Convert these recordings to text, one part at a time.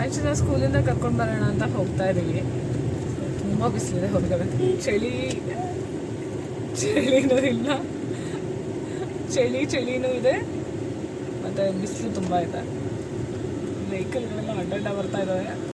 ಆಚೆನ ಸ್ಕೂಲಿಂದ ಕರ್ಕೊಂಡು ಬರೋಣ ಅಂತ ಹೋಗ್ತಾ ಇದ್ದೀವಿ. ತುಂಬ ಬಿಸಿಲಿದೆ ಹೊರಗಡೆ. ಚಳಿ. ಚಳಿನೂ ಇಲ್ಲ. ಚಳಿ, ಚಳಿನೂ ಇದೆ. ಮತ್ತು ಬಿಸಿಲು ತುಂಬ ಇದೆ. ವೆಹಿಕಲ್ಗಳೆಲ್ಲ ಅಡ್ಡಡ್ಡ ಬರ್ತಾ ಇದ್ದಾವೆ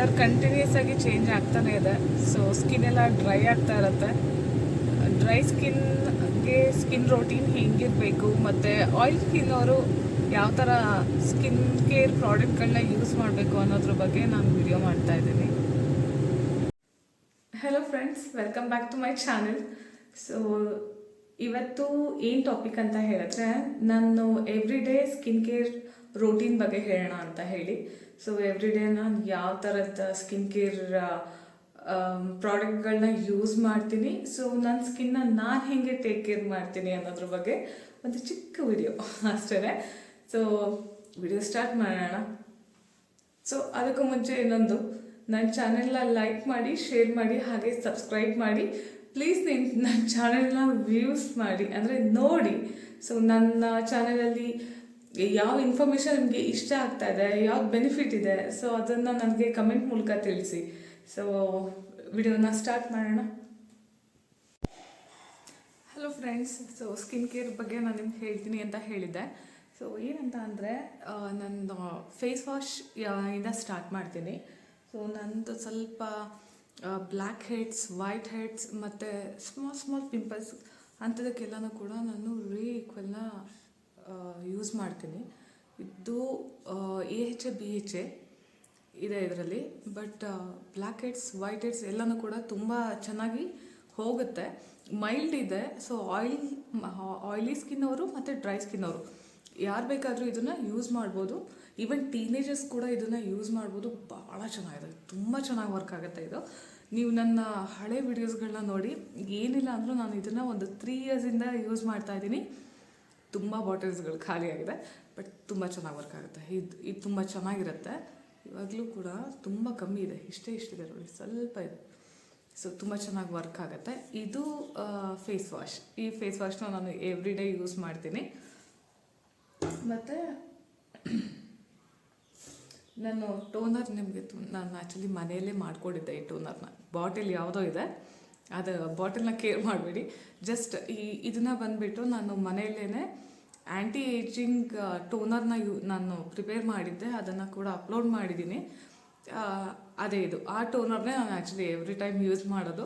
ವೆದರ್ ಕಂಟಿನ್ಯೂಸ್ ಆಗಿ ಚೇಂಜ್ ಆಗ್ತಾನೆ ಇದೆ. ಸೊ ಸ್ಕಿನ್ ಎಲ್ಲ ಡ್ರೈ ಆಗ್ತಾ ಇರುತ್ತೆ. ಡ್ರೈ ಸ್ಕಿನ್ಗೆ ಸ್ಕಿನ್ ರೋಟೀನ್ ಹೆಂಗಿರಬೇಕು. ಮತ್ತು ಆಯಿಲ್ ಸ್ಕಿನ್ ಅವರು ಯಾವ ಥರ ಸ್ಕಿನ್ ಕೇರ್ ಪ್ರಾಡಕ್ಟ್ಗಳನ್ನ ಯೂಸ್ ಮಾಡಬೇಕು ಅನ್ನೋದ್ರ ಬಗ್ಗೆ ನಾನು ವಿಡಿಯೋ ಮಾಡ್ತಾ ಇದ್ದೀನಿ. Hello friends welcome back to my channel so ಇವತ್ತು ಏನು ಟಾಪಿಕ್ ಅಂತ ಹೇಳಿದ್ರೆ, ನಾನು every day skin care routine ಬಗ್ಗೆ ಹೇಳೋಣ ಅಂತ ಹೇಳಿ. ಸೊ ಎವ್ರಿ ಡೇ ನಾನು ಯಾವ ಥರದ ಸ್ಕಿನ್ ಕೇರ್ ಪ್ರಾಡಕ್ಟ್ಗಳನ್ನ ಯೂಸ್ ಮಾಡ್ತೀನಿ. ಸೊ ನನ್ನ ಸ್ಕಿನ್ನ ನಾನು ಹೇಗೆ ಟೇಕ್ ಕೇರ್ ಮಾಡ್ತೀನಿ ಅನ್ನೋದ್ರ ಬಗ್ಗೆ ಒಂದು ಚಿಕ್ಕ ವಿಡಿಯೋ ಅಷ್ಟೇ ಸೊ ವಿಡಿಯೋ ಸ್ಟಾರ್ಟ್ ಮಾಡೋಣ. ಸೊ ಅದಕ್ಕೂ ಮುಂಚೆ ಇನ್ನೊಂದು. ನನ್ನ ಚಾನೆಲ್ನ ಲೈಕ್ ಮಾಡಿ ಶೇರ್ ಮಾಡಿ, ಹಾಗೆ ಸಬ್ಸ್ಕ್ರೈಬ್ ಮಾಡಿ. ಪ್ಲೀಸ್ ನಿನ್ ನನ್ನ ಚಾನೆಲ್ನ ವ್ಯೂಸ್ ಮಾಡಿ. ಅಂದರೆ ನೋಡಿ. ಸೊ ನನ್ನ ಚಾನೆಲಲ್ಲಿ ಯಾವ ಇನ್ಫಾರ್ಮೇಶನ್ ನಿಮಗೆ ಇಷ್ಟ ಆಗ್ತಾ ಇದೆ, ಯಾವ್ದು ಬೆನಿಫಿಟ್ ಇದೆ ಸೊ ಅದನ್ನು ನನಗೆ ಕಮೆಂಟ್ ಮೂಲಕ ತಿಳಿಸಿ. ಸೊ ವಿಡಿಯೋನ ಸ್ಟಾರ್ಟ್ ಮಾಡೋಣ. Hello friends so skin care ಬಗ್ಗೆ ನಾನು ನಿಮ್ಗೆ ಹೇಳ್ತೀನಿ ಅಂತ ಹೇಳಿದ್ದೆ. ಸೊ ಏನಂತ ಅಂದರೆ ನಂದು ಫೇಸ್ ವಾಶ್ ಇಂದ ಸ್ಟಾರ್ಟ್ ಮಾಡ್ತೀನಿ. ಸೊ ನಂದು ಸ್ವಲ್ಪ ಬ್ಲ್ಯಾಕ್ ಹೆಡ್ಸ್ ವೈಟ್ ಹೆಡ್ಸ್ ಮತ್ತು ಸ್ಮಾಲ್ ಸ್ಮಾಲ್ ಪಿಂಪಲ್ಸ್ ಅಂಥದಕ್ಕೆಲ್ಲನೂ ಕೂಡ ನಾನು ರೀ ಈಕ್ವಲ್ನ ಯೂಸ್ ಮಾಡ್ತೀನಿ. ಇದು A H A B H A ಇದೆ ಇದರಲ್ಲಿ. But black heads white heads ಎಲ್ಲನೂ ಕೂಡ ತುಂಬ ಚೆನ್ನಾಗಿ ಹೋಗುತ್ತೆ. ಮೈಲ್ಡ್ ಇದೆ ಸೊ ಆಯಿಲ್ ಆಯಿಲಿ ಸ್ಕಿನ್ ಅವರು ಮತ್ತು ಡ್ರೈ ಸ್ಕಿನ್ ಅವರು. ಯಾರು ಬೇಕಾದರೂ ಇದನ್ನು ಯೂಸ್ ಮಾಡ್ಬೋದು. ಈವನ್ ಟೀನೇಜರ್ಸ್ ಕೂಡ ಇದನ್ನು ಯೂಸ್ ಮಾಡ್ಬೋದು. ಭಾಳ ಚೆನ್ನಾಗಿದೆ. ತುಂಬ ಚೆನ್ನಾಗಿ ವರ್ಕ್ ಆಗುತ್ತೆ ಇದು. ನೀವು ನನ್ನ ಹಳೆ ವಿಡಿಯೋಸ್ಗಳನ್ನ ನೋಡಿ, ಏನಿಲ್ಲ ಅಂದರೂ ನಾನು ಇದನ್ನು ಒಂದು ತ್ರೀ ಇಯರ್ಸಿಂದ ಯೂಸ್ ಮಾಡ್ತಾ ಇದ್ದೀನಿ. ತುಂಬ ಬಾಟಲ್ಸ್ಗಳು ಖಾಲಿಯಾಗಿದೆ ಬಟ್ ತುಂಬ ಚೆನ್ನಾಗಿ ವರ್ಕ್ ಆಗುತ್ತೆ. ಇದು ಇದು ತುಂಬ ಚೆನ್ನಾಗಿರುತ್ತೆ. ಇವಾಗಲೂ ಕೂಡ ತುಂಬ ಕಮ್ಮಿ ಇದೆ, ಇಷ್ಟೇ ಇಷ್ಟಿದೆ ನೋಡಿ, ಸ್ವಲ್ಪ ಇದೆ. ಸೊ ತುಂಬ ಚೆನ್ನಾಗಿ ವರ್ಕ್ ಆಗುತ್ತೆ. ಇದು ಫೇಸ್ ವಾಶ್ ಈ ಫೇಸ್ ವಾಶ್ನ ನಾನು ಎವ್ರಿ ಡೇ ಯೂಸ್ ಮಾಡ್ತೀನಿ. ಮತ್ತು, ನಾನು ಟೋನರ್ ನಿಮಗೆ ನಾನು ಆ್ಯಕ್ಚುಲಿ ಮನೆಯಲ್ಲೇ ಮಾಡಿಕೊಂಡಿದ್ದೆ ಈ ಟೋನರ್ನ ಬಾಟಲ್ ಯಾವುದೋ ಇದೆ. ಅದು ಬಾಟಲ್ನ ಕೇರ್ ಮಾಡಬೇಡಿ. ಜಸ್ಟ್ ಈ ಇದನ್ನ ಬಂದುಬಿಟ್ಟು ನಾನು ಮನೆಯಲ್ಲೇ ಆ್ಯಂಟಿ ಏಜಿಂಗ್ ಟೋನರ್ನ ಯೂ, ನಾನು ಪ್ರಿಪೇರ್ ಮಾಡಿದ್ದೆ. ಅದನ್ನು ಕೂಡ ಅಪ್ಲೋಡ್ ಮಾಡಿದ್ದೀನಿ. ಅದೇ ಇದು. ಆ ಟೋನರ್ನೇ ನಾನು ಆ್ಯಕ್ಚುಲಿ ಎವ್ರಿ ಟೈಮ್ ಯೂಸ್ ಮಾಡೋದು.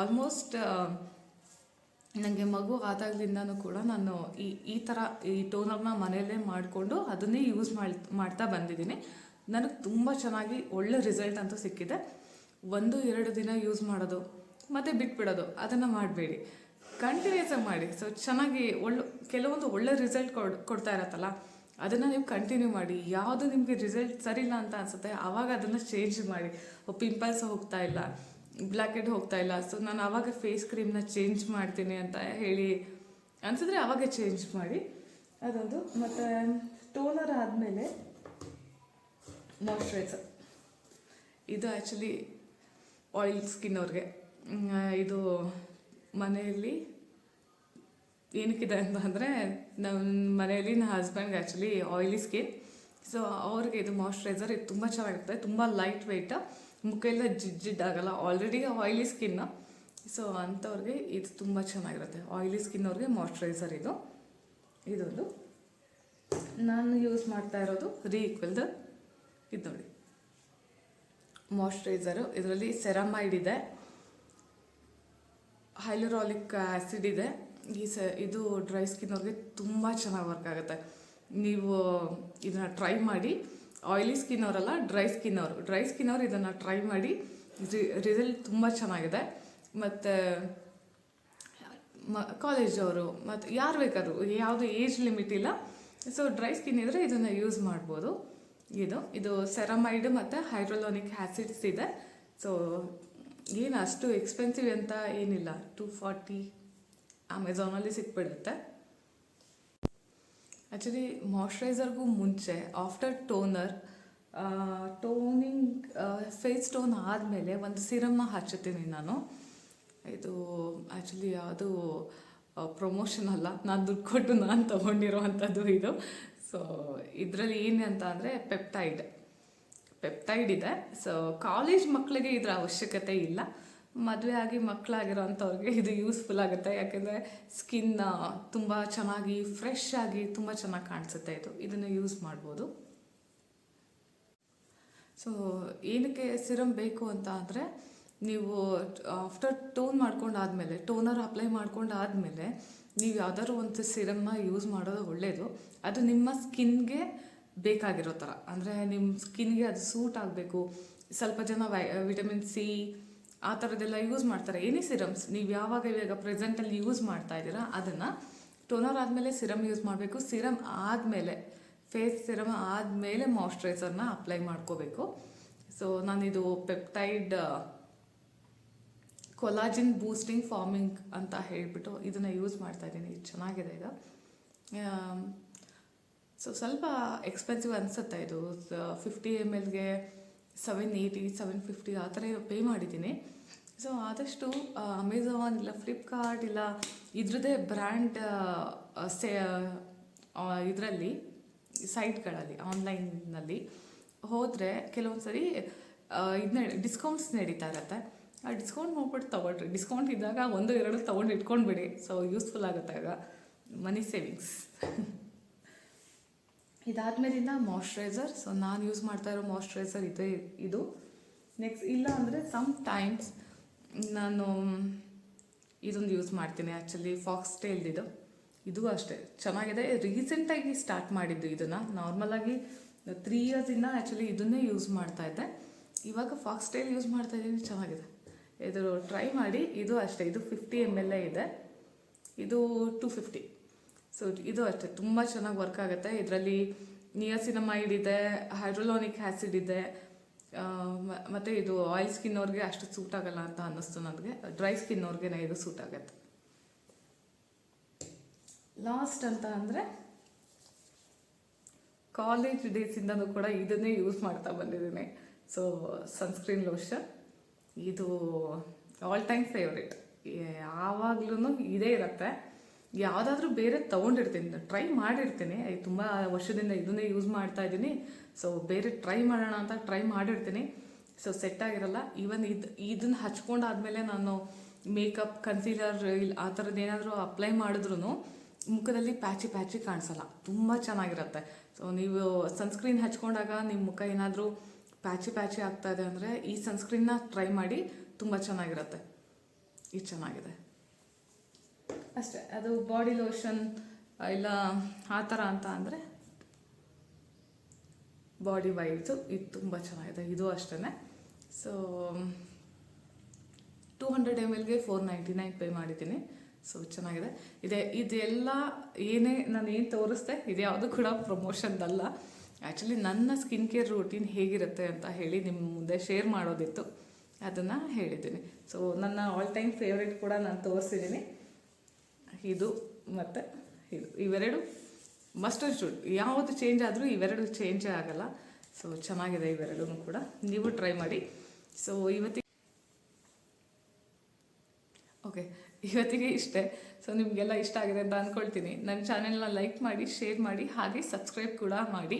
ಆಲ್ಮೋಸ್ಟ್ ನನಗೆ ಮಗು ಆದಾಗಲಿಂದನೂ ಕೂಡ ನಾನು ಈ ಈ ಥರ ಈ ಟೋನರ್ನ ಮನೆಯಲ್ಲೇ ಮಾಡಿಕೊಂಡು ಅದನ್ನೇ ಯೂಸ್ ಮಾಡಿ, ಮಾಡ್ತಾ ಬಂದಿದ್ದೀನಿ. ನನಗೆ ತುಂಬ ಚೆನ್ನಾಗಿ ಒಳ್ಳೆ ರಿಸಲ್ಟ್ ಅಂತೂ ಸಿಕ್ಕಿದೆ. ಒಂದು, ಎರಡು ದಿನ ಯೂಸ್ ಮಾಡೋದು. ಮತ್ತು ಬಿಟ್ಬಿಡೋದು, ಅದನ್ನು ಮಾಡಬೇಡಿ. ಕಂಟಿನ್ಯೂಸ್ ಮಾಡಿ. ಸೊ ಚೆನ್ನಾಗಿ ಒಳ್ಳೆ, ಕೆಲವೊಂದು ಒಳ್ಳೆ ರಿಸಲ್ಟ್ ಕೊಡ್, ಕೊಡ್ತಾ ಇರತ್ತಲ್ಲ, ಅದನ್ನು ನೀವು ಕಂಟಿನ್ಯೂ ಮಾಡಿ. ಯಾವುದು ನಿಮಗೆ ರಿಸಲ್ಟ್ ಸರಿ ಇಲ್ಲ ಅಂತ ಅನಿಸುತ್ತೆ ಆವಾಗ ಅದನ್ನು ಚೇಂಜ್ ಮಾಡಿ. ಪಿಂಪಲ್ಸ್ ಹೋಗ್ತಾ ಇಲ್ಲ ಬ್ಲ್ಯಾಕ್ ಹೆಡ್ ಹೋಗ್ತಾ ಇಲ್ಲ ಸೊ ನಾನು ಆವಾಗ ಫೇಸ್ ಕ್ರೀಮ್ನ ಚೇಂಜ್ ಮಾಡ್ತೀನಿ ಅಂತ ಹೇಳಿ ಅನಿಸಿದ್ರೆ ಆವಾಗ ಚೇಂಜ್ ಮಾಡಿ. ಅದೊಂದು, ಮತ್ತು ಟೋನರ್ ಆದಮೇಲೆ ಮಾಯ್ಶ್ಚರೈಸರ್ ಇದು ಆ್ಯಕ್ಚುಲಿ ಆಯಿಲ್ ಸ್ಕಿನ್ ಅವ್ರಿಗೆ. ಇದು ಮನೆಯಲ್ಲಿ ಏನಕ್ಕಿದೆ ಅಂತ ಅಂದರೆ ನಮ್ಮ ಮನೆಯಲ್ಲಿ ನನ್ನ ಹಸ್ಬೆಂಡ್ಗೆ ಆ್ಯಕ್ಚುಲಿ ಆಯಿಲಿ ಸ್ಕಿನ್ ಸೊ ಅವ್ರಿಗೆ ಇದು ಮಾಯ್ಶ್ಚರೈಸರ್ ಇದು ತುಂಬ ಚೆನ್ನಾಗಿರುತ್ತೆ. ತುಂಬ ಲೈಟ್ ವೆಯ್ಟ್ ಮುಖ ಎಲ್ಲ ಜಿಡ್ ಜಿಡ್ ಆಗಲ್ಲ. ಆಲ್ರೆಡಿ ಆಯಿಲಿ ಸ್ಕಿನ್ನ ಸೊ ಅಂಥವ್ರಿಗೆ ಇದು ತುಂಬ ಚೆನ್ನಾಗಿರುತ್ತೆ. ಆಯಿಲಿ ಸ್ಕಿನ್ ಅವ್ರಿಗೆ ಮಾಯ್ಶ್ಚರೈಸರ್ ಇದು. ಇದೊಂದು. ನಾನು ಯೂಸ್ ಮಾಡ್ತಾ ಇರೋದು ರೀ ಈಕ್ವಲ್ದು ಇದು ನೋಡಿ. ಮಾಯ್ಶ್ಚರೈಸರು ಇದರಲ್ಲಿ ಸೆರಮೈಡ್ ಇದೆ. ಹೈಲರಾಲಿಕ್ ಆ್ಯಸಿಡ್ ಇದೆ. ಈ ಸ, ಇದು ಡ್ರೈ ಸ್ಕಿನ್ ಅವ್ರಿಗೆ ತುಂಬ ಚೆನ್ನಾಗಿ ವರ್ಕ್ ಆಗುತ್ತೆ. ನೀವು ಇದನ್ನು ಟ್ರೈ ಮಾಡಿ. ಆಯಿಲಿ ಸ್ಕಿನ್ ಅವರಲ್ಲ, ಡ್ರೈ ಸ್ಕಿನ್ ಅವರು. ಡ್ರೈ ಸ್ಕಿನ್ ಅವರು ಇದನ್ನು ಟ್ರೈ ಮಾಡಿ. ರಿಸಲ್ಟ್ ತುಂಬ ಚೆನ್ನಾಗಿದೆ. ಮತ್ತು, ಮ ಕಾಲೇಜವರು ಮತ್ತು ಯಾರು ಬೇಕಾದ್ರು, ಯಾವುದು ಏಜ್ ಲಿಮಿಟ್ ಇಲ್ಲ. ಸೊ ಡ್ರೈ ಸ್ಕಿನ್ ಇದ್ದರೆ ಇದನ್ನು ಯೂಸ್ ಮಾಡ್ಬೋದು. ಇದು ಇದು ಸೆರಮೈಡ್ ಮತ್ತು ಹೈಡ್ರೋಲೋನಿಕ್ ಆ್ಯಸಿಡ್ಸ್ ಇದೆ. ಸೊ ಏನು ಅಷ್ಟು ಎಕ್ಸ್ಪೆನ್ಸಿವ್ ಅಂತ ಏನಿಲ್ಲ. ಟೂ ಫಾರ್ಟಿ ಅಮೆಝಾನಲ್ಲಿ ಸಿಕ್ಬಿಡುತ್ತೆ. ಆ್ಯಕ್ಚುಲಿ ಮಾಯ್ಶ್ಚರೈಸರ್ಗೂ ಮುಂಚೆ after toner toning face tone ಆದಮೇಲೆ ಒಂದು ಸಿರಮ್ನ ಹಚ್ಚುತ್ತೀನಿ ನಾನು. ಇದು ಆ್ಯಕ್ಚುಲಿ ಅದು ಪ್ರಮೋಷನ್ ಅಲ್ಲ. ನಾನು ದುಡ್ಡು ಕೊಟ್ಟು ನಾನು ತೊಗೊಂಡಿರೋವಂಥದ್ದು ಇದು. ಸೊ ಇದರಲ್ಲಿ ಏನು ಅಂತ ಅಂದರೆ ಪೆಪ್ಟೈಡ್ ಪೆಪ್ಟೈಡ್ ಇದೆ. ಸೊ ಕಾಲೇಜ್ ಮಕ್ಕಳಿಗೆ ಇದರ ಅವಶ್ಯಕತೆ ಇಲ್ಲ. ಮದುವೆ ಆಗಿ ಮಕ್ಕಳಾಗಿರೋಂಥವ್ರಿಗೆ ಇದು ಯೂಸ್ಫುಲ್ ಆಗುತ್ತೆ. ಯಾಕೆಂದರೆ ಸ್ಕಿನ್ ತುಂಬ ಚೆನ್ನಾಗಿ ಫ್ರೆಶ್ ಆಗಿ ತುಂಬ ಚೆನ್ನಾಗಿ ಕಾಣಿಸುತ್ತೆ ಇದು. ಇದನ್ನು ಯೂಸ್ ಮಾಡ್ಬೋದು. ಸೊ ಏನಕ್ಕೆ ಸಿರಮ್ ಬೇಕು ಅಂತ ಅಂದರೆ ನೀವು ಆಫ್ಟರ್ ಟೋನ್ ಮಾಡ್ಕೊಂಡಾದಮೇಲೆ ಟೋನರ್ ಅಪ್ಲೈ ಮಾಡ್ಕೊಂಡಾದಮೇಲೆ, ನೀವು ಯಾವ್ದಾದ್ರು ಒಂದು ಸಿರಮ್ನ ಯೂಸ್ ಮಾಡೋದು ಒಳ್ಳೆಯದು ಅದು ನಿಮ್ಮ ಸ್ಕಿನ್ಗೆ ಬೇಕಾಗಿರೋ ಥರ ಅಂದರೆ ನಿಮ್ಮ ಸ್ಕಿನ್ಗೆ ಅದು ಸೂಟ್ ಆಗಬೇಕು. ಸ್ವಲ್ಪ ಜನ ವೈ, ವಿಟಮಿನ್ ಸಿ, ಆ ಥರದ್ದೆಲ್ಲ ಯೂಸ್ ಮಾಡ್ತಾರೆ. ಏನೇ ಸಿರಮ್ಸ್, ನೀವು ಯಾವಾಗ ಇವಾಗ ಪ್ರೆಸೆಂಟಲ್ಲಿ ಯೂಸ್ ಮಾಡ್ತಾ ಇದ್ದೀರಾ, ಅದನ್ನು ಟೋನರ್ ಆದಮೇಲೆ ಸಿರಮ್ ಯೂಸ್ ಮಾಡಬೇಕು. ಸಿರಮ್ ಆದಮೇಲೆ ಫೇಸ್ ಸಿರಮ್ ಆದಮೇಲೆ ಮಾಯ್ಶ್ಚರೈಸರ್ನ ಅಪ್ಲೈ ಮಾಡ್ಕೋಬೇಕು. ಸೊ ನಾನಿದು ಪೆಪ್ಟೈಡ್ ಕೊಲಾಜಿನ್ ಬೂಸ್ಟಿಂಗ್ ಫಾರ್ಮಿಂಗ್ ಅಂತ ಹೇಳಿಬಿಟ್ಟು ಇದನ್ನು ಯೂಸ್ ಮಾಡ್ತಾ ಇದ್ದೀನಿ. ಇದು ಚೆನ್ನಾಗಿದೆ ಇದು ಸೊ ಸ್ವಲ್ಪ ಎಕ್ಸ್ಪೆನ್ಸಿವ್ ಅನಿಸುತ್ತೆ ಇದು. ಫಿಫ್ಟಿ ಎಂ ಎಲ್ಗೆ ಸೆವೆನ್ ಏಯ್ಟಿ ಸೆವೆನ್ ಫಿಫ್ಟಿ ಆ ಥರ ಪೇ ಮಾಡಿದ್ದೀನಿ. ಸೊ ಆದಷ್ಟು ಅಮೆಝಾನ್ ಇಲ್ಲ ಫ್ಲಿಪ್ಕಾರ್ಟ್ ಇಲ್ಲ, ಇದ್ರದ್ದೇ ಬ್ರ್ಯಾಂಡ್ ಸೇ ಇದರಲ್ಲಿ, ಸೈಟ್ಗಳಲ್ಲಿ ಆನ್ಲೈನ್ನಲ್ಲಿ ಹೋದರೆ ಕೆಲವೊಂದು ಸರಿ ಇದನ್ನ ಡಿಸ್ಕೌಂಟ್ಸ್ ನಡೀತಾ ಇರತ್ತೆ. ಆ ಡಿಸ್ಕೌಂಟ್ ನೋಡ್ಬಿಟ್ಟು ತೊಗೊಳ್ರಿ. ಡಿಸ್ಕೌಂಟ್ ಇದ್ದಾಗ ಒಂದು, ಎರಡು ತೊಗೊಂಡು ಇಟ್ಕೊಂಡ್ಬಿಡಿ. ಸೊ ಯೂಸ್ಫುಲ್ ಆಗುತ್ತೆ ಆಗ. ಮನಿ ಸೇವಿಂಗ್ಸ್ ಇದಾದ್ಮೇಲಿಂದ ಮಾಯ್ಶ್ಚರೈಸರ್ ಸೊ ನಾನು ಯೂಸ್ ಮಾಡ್ತಾ ಇರೋ ಮಾಯ್ಶ್ಚರೈಸರ್ ಇದೇ ಇದು. ನೆಕ್ಸ್ಟ್ ಇಲ್ಲ ಅಂದರೆ ಸಮ್ ಟೈಮ್ಸ್ ನಾನು ಇದೊಂದು ಯೂಸ್ ಮಾಡ್ತೀನಿ ಆ್ಯಕ್ಚುಲಿ ಫಾಕ್ಸ್ ಟೇಲ್ದಿದು ಇದು ಅಷ್ಟೇ. ಚೆನ್ನಾಗಿದೆ. ರೀಸೆಂಟಾಗಿ ಸ್ಟಾರ್ಟ್ ಮಾಡಿದ್ದು ಇದನ್ನು. ನಾರ್ಮಲಾಗಿ ತ್ರೀ ಇಯರ್ಸಿಂದ ಆ್ಯಕ್ಚುಲಿ ಇದನ್ನೇ ಯೂಸ್ ಮಾಡ್ತಾ ಇದ್ದೆ. ಇವಾಗ ಫಾಕ್ಸ್ ಟೈಲ್ ಯೂಸ್ ಮಾಡ್ತಾ ಇದ್ದೀನಿ. ಚೆನ್ನಾಗಿದೆ. ಇದು ಟ್ರೈ ಮಾಡಿ. ಇದು ಅಷ್ಟೇ. ಇದು ಫಿಫ್ಟಿ ಎಂ ಎಲ್ ಎ ಇದೆ. ಇದು ಟು ಫಿಫ್ಟಿ ಸೊ ಇದು ಅಷ್ಟೇ. ತುಂಬ ಚೆನ್ನಾಗಿ ವರ್ಕ್ ಆಗುತ್ತೆ. ಇದರಲ್ಲಿ ನಿಯಾಸಿನಮೈಡ್ ಇದೆ ಹೈಡ್ರೋಲಾನಿಕ್ ಆ್ಯಸಿಡ್ ಇದೆ. ಮತ್ತು ಇದು ಆಯಿಲ್ ಸ್ಕಿನ್ ಅವ್ರಿಗೆ ಅಷ್ಟು ಸೂಟ್ ಆಗಲ್ಲ ಅಂತ ಅನ್ನಿಸ್ತು ನನಗೆ. ಡ್ರೈ ಸ್ಕಿನ್ ಅವ್ರಿಗೆ ಇದು ಸೂಟ್ ಆಗುತ್ತೆ. ಲಾಸ್ಟ್ ಅಂತ ಅಂದರೆ ಕಾಲೇಜ್ ಡೇಸಿಂದನೂ ಕೂಡ ಇದನ್ನೇ ಯೂಸ್ ಮಾಡ್ತಾ ಬಂದಿದ್ದೀನಿ. ಸೊ ಸನ್ಸ್ಕ್ರೀನ್ ಲೋಷನ್ ಇದು ಆಲ್ ಟೈಮ್ ಫೇವ್ರೇಟ್ ಯಾವಾಗ್ಲೂ ಇದೇ ಇರುತ್ತೆ. ಯಾವುದಾದ್ರೂ ಬೇರೆ ತೊಗೊಂಡಿರ್ತೀನಿ. ಟ್ರೈ ಮಾಡಿರ್ತೀನಿ. ತುಂಬ ವರ್ಷದಿಂದ ಇದನ್ನೇ ಯೂಸ್ ಮಾಡ್ತಾ ಇದ್ದೀನಿ ಸೊ ಬೇರೆ ಟ್ರೈ ಮಾಡೋಣ ಅಂತ ಟ್ರೈ ಮಾಡಿರ್ತೀನಿ. ಸೊ ಸೆಟ್ ಆಗಿರಲ್ಲ. ಈವನ್ ಇದು ಇದನ್ನು ಹಚ್ಕೊಂಡಾದ್ಮೇಲೆ ನಾನು ಮೇಕಪ್ ಕನ್ಸೀಲರ್ ಇಲ್ಲ ಆ ಥರದ್ದು ಏನಾದರೂ ಅಪ್ಲೈ ಮಾಡಿದ್ರು ಮುಖದಲ್ಲಿ ಪ್ಯಾಚಿ ಪ್ಯಾಚಿ ಕಾಣಿಸಲ್ಲ. ತುಂಬ ಚೆನ್ನಾಗಿರುತ್ತೆ. ಸೊ ನೀವು ಸನ್ಸ್ಕ್ರೀನ್ ಹಚ್ಕೊಂಡಾಗ ನಿಮ್ಮ ಮುಖ ಏನಾದರೂ ಪ್ಯಾಚಿ ಪ್ಯಾಚಿ ಆಗ್ತಾ ಇದೆ ಅಂದರೆ ಈ ಸನ್ಸ್ಕ್ರೀನ್ನ ಟ್ರೈ ಮಾಡಿ ತುಂಬ ಚೆನ್ನಾಗಿರುತ್ತೆ. ಇದು ಚೆನ್ನಾಗಿದೆ. ಅಷ್ಟೇ, ಅದು ಬಾಡಿ ಲೋಷನ್ ಇಲ್ಲ ಆ ಥರ ಅಂತ ಅಂದರೆ ಬಾಡಿ ವೈಡ್ಸು ಇದು ತುಂಬ ಚೆನ್ನಾಗಿದೆ, ಇದು ಅಷ್ಟೇ ಸೊ ಟೂ ಹಂಡ್ರೆಡ್ ಎಂ ಎಲ್ಗೆ ಫೋರ್ ನೈಂಟಿ ನೈನ್ ಪೇ ಮಾಡಿದ್ದೀನಿ. ಸೊ ಚೆನ್ನಾಗಿದೆ. ಇದೆ, ಇದೆಲ್ಲ ಏನೇ ನಾನು ಏನು ತೋರಿಸ್ದೆ, ಇದು ಯಾವುದು ಕೂಡ ಪ್ರಮೋಷನ್ದಲ್ಲ ಆ್ಯಕ್ಚುಲಿ ನನ್ನ ಸ್ಕಿನ್ ಕೇರ್ ರೂಟೀನ್ ಹೇಗಿರುತ್ತೆ ಅಂತ ಹೇಳಿ ನಿಮ್ಮ ಮುಂದೆ ಶೇರ್ ಮಾಡೋದಿತ್ತು. ಅದನ್ನು ಹೇಳಿದ್ದೀನಿ. ಸೊ ನನ್ನ ಆಲ್ ಟೈಮ್ ಫೇವ್ರೆಟ್ ಕೂಡ ನಾನು ತೋರಿಸಿದ್ದೀನಿ. ಇದು ಮತ್ತು ಇದು. ಇವೆರಡು ಮಸ್ಟ್ ಶುಡ್ ಯಾವುದು ಚೇಂಜ್ ಆದರೂ ಇವೆರಡು ಚೇಂಜೇ ಆಗಲ್ಲ. ಸೊ ಚೆನ್ನಾಗಿದೆ ಇವೆರಡೂ ಕೂಡ ನೀವು ಟ್ರೈ ಮಾಡಿ. ಸೊ ಇವತ್ತಿಗೆ ಓಕೆ ಇವತ್ತಿಗೆ ಇಷ್ಟೇ. ಸೊ ನಿಮಗೆಲ್ಲ ಇಷ್ಟ ಆಗಿದೆ ಅಂತ ಅಂದ್ಕೊಳ್ತೀನಿ ನನ್ನ ಚಾನೆಲ್ನ ಲೈಕ್ ಮಾಡಿ ಶೇರ್ ಮಾಡಿ, ಹಾಗೆ ಸಬ್ಸ್ಕ್ರೈಬ್ ಕೂಡ ಮಾಡಿ.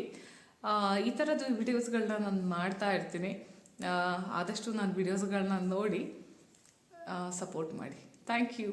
ಈ ಥರದ್ದು ವಿಡಿಯೋಸ್ಗಳನ್ನ ನಾನು ಮಾಡ್ತಾ ಇರ್ತೀನಿ. ಆದಷ್ಟು ನಾನು ವಿಡಿಯೋಸ್ಗಳನ್ನ ನೋಡಿ ಸಪೋರ್ಟ್ ಮಾಡಿ. Thank you